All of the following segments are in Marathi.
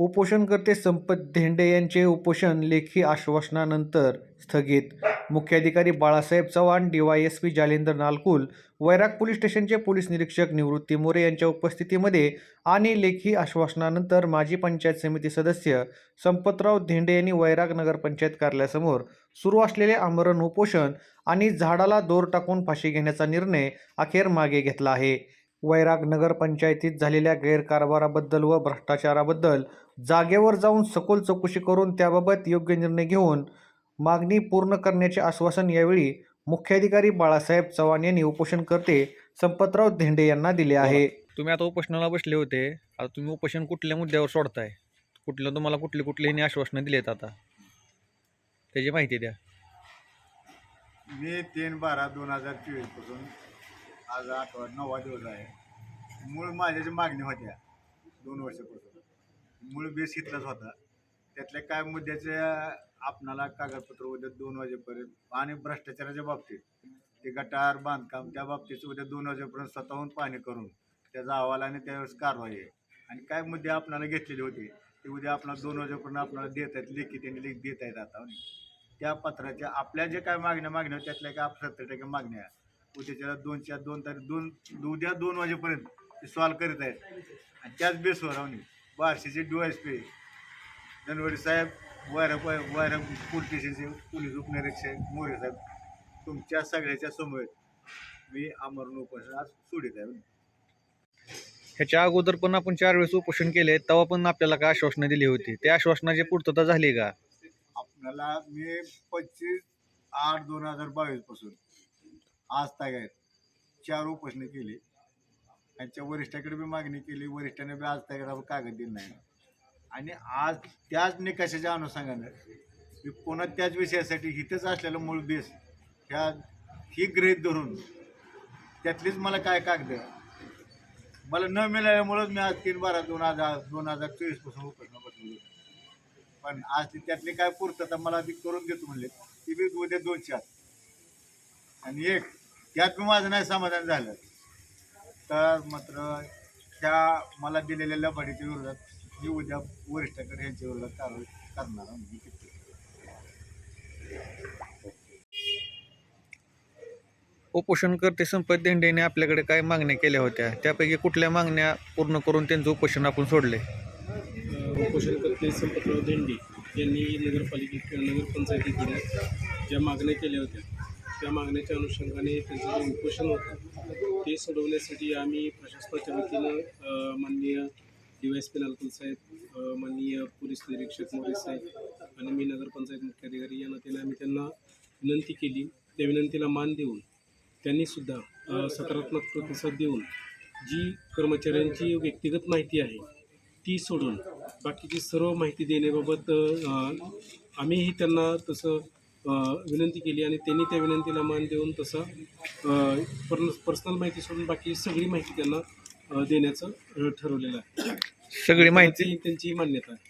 उपोषणकर्ते संपत धेंडे यांचे उपोषण लेखी आश्वासनानंतर स्थगित. मुख्याधिकारी बाळासाहेब चव्हाण डीवायएसपी जालिंदर नालकुल वैराग पोलीस स्टेशनचे पोलीस निरीक्षक निवृत्ती मोरे यांच्या उपस्थितीमध्ये आणि लेखी आश्वासनानंतर माजी पंचायत समिती सदस्य संपतराव धेंडे यांनी वैराग नगरपंचायत कार्यालयासमोर सुरू असलेले आमरण उपोषण आणि झाडाला दोर टाकून फाशी घेण्याचा निर्णय अखेर मागे घेतला आहे. वैराग नगरपंचायतीत झालेल्या गैरकारभाराबद्दल व भ्रष्टाचाराबद्दल जागेवर जाऊन सखोल चौकशी करून त्याबाबत योग्य निर्णय घेऊन मागणी पूर्ण करण्याचे आश्वासन यावेळी मुख्याधिकारी बाळासाहेब चव्हाण यांनी उपोषणकर्ते संपतराव धेंडे यांना दिले आहे. तुम्ही आता उपोषणाला बसले होते. आता तुम्ही उपोषण कुठल्या मुद्द्यावर सोडताय? कुठलं तुम्हाला कुठले कुठले यांनी आश्वासनं दिलेत आता? त्याची माहिती द्या. मे तीन बारा दोन हजार चोवीसपासून आज आठवा नववा दिवस आहे. मूळ माझ्या ज्या मागण्या होत्या दोन वर्षापासून. मूळ बेस इथलाच होता. त्यातल्या काय मुद्द्याचे आपणाला कागदपत्र उद्या दोन वाजेपर्यंत आणि भ्रष्टाचाराच्या बाबतीत. ते गटार बांधकाम त्या बाबतीत उद्या दोन वाजेपर्यंत स्वतःहून पाहणी करून त्याचा अहवाल आणि त्यावेळेस कारवाई आहे. आणि काय मुद्दे आपणाला घेतलेले होते ते उद्या आपणाला दोन वाजेपर्यंत आपल्याला देत आहेत लेखी त्यांनी लेख देत आहेत आता. त्या पत्राच्या आपल्या जे काय मागण्या मागण्या होत्या, त्यातल्या काय सत्तर टक्के मागण्या उद्याच्या दोनच्या दोन तारीख दोन उद्या दोन वाजेपर्यंत ते सॉल्व करीत आहेत. आणि त्याच बेसवर आम्ही बार्शीचे पी जनवरी साहेब वायरा वायरा पोलीस स्टेशनचे पोलीस उपनिरीक्षक मोरे साहेब तुमच्या सगळ्याच्या समोर मी आमरण उपोषण आज सोडित आहे. ह्याच्या अगोदर पण आपण चार वेळेस उपोषण केले तेव्हा पण आपल्याला काय आश्वासनं दिली होती? त्या आश्वासनाची पूर्तता झाली का? आपल्याला मी पंचवीस आठ दोन हजार बावीसपासून आज तागायत चार उपोषणं केली. त्यांच्या वरिष्ठाकडे बी मागणी केली वरिष्ठाने बी आज तागायत कागद दिला नाही. आणि आज त्याच निकषाच्या अनुषंगानं मी पुन्हा त्याच विषयासाठी इथंच असलेलं मूळ बेस ह्या ही गृहीत धरून त्यातलीच मला काय कागद? मला न मिळाल्यामुळंच मी आज तीन बारा दोन हजार दोन हजार चोवीसपासून उपोषण पण आज ती त्यातली काय पूर्तता मला ती करून देतो म्हणले ती बी उद्या दोन चार आणि एक त्यात बी माझं नाही समाधान झालं. तर मात्र त्या मला दिलेल्या लबाडीच्या विरोधात मी उद्या वरिष्ठाकडे यांच्या विरोधात कारवाई करणार उपोषणकर्ते संपत देंडेने आपल्याकडे काय मागण्या केल्या होत्या? त्यापैकी कुठल्या मागण्या पूर्ण करून त्यांचं उपोषण आपण सोडले? उपोषणकर्ते संपतराव देंडे यांनी नगरपालिके नगरपंचायतीकडे ज्या मागण्या केल्या होत्या त्या मागण्याच्या अनुषंगाने त्यांचं जे उपोषण होतं ते सोडवण्यासाठी आम्ही प्रशासनाच्या वतीनं माननीय D Y S P Nalkul साहेब माननीय पोलीस निरीक्षक मोरे साहेब आणि मी नगरपंचायत मुख्याधिकारी या नात्याने आम्ही त्यांना विनंती केली. त्या विनंतीला मान देऊन त्यांनीसुद्धा सकारात्मक प्रतिसाद देऊन जी कर्मचाऱ्यांची व्यक्तिगत माहिती आहे ती सोडून बाकीची सर्व माहिती देण्याबाबत आम्हीही त्यांना तसं विनंती केली आणि त्यांनी त्या विनंतीला मान देऊन तसं पर्न पर्सनल माहिती सोडून बाकी सगळी माहिती त्यांना देण्याचं ठरवलेलं आहे. सगळी माहिती? त्याची मान्यता आहे.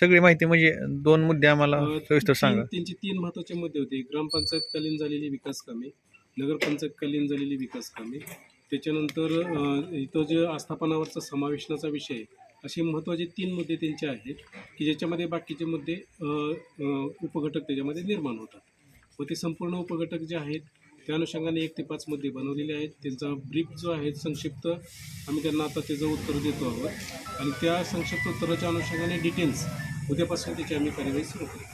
सगळी माहिती म्हणजे दोन मुद्दे आम्हाला सविस्तर सांगा. त्यांची तीन महत्त्वाचे मुद्दे होते. ग्रामपंचायतकालीन झालेली विकास कामे नगरपंचायतकालीन झालेली विकास कामे त्याच्यानंतर इथं जे आस्थापनावरचा समावेशनाचा विषय आहे, असे महत्त्वाचे तीन मुद्दे त्यांचे आहेत की ज्याच्यामध्ये बाकीचे मुद्दे उपघटक त्याच्यामध्ये निर्माण होतात. व ते संपूर्ण उपघटक जे आहेत त्या अनुषंगाने एक ते पाच मुद्दे बनवलेले आहेत. त्यांचा ब्रीफ जो आहे संक्षिप्त आम्ही त्यांना आता त्याचं उत्तर देतो आहोत. आणि त्या संक्षिप्त उत्तराच्या अनुषंगाने डिटेल्स उद्यापासून त्याची आम्ही कार्यवाही सुरू करू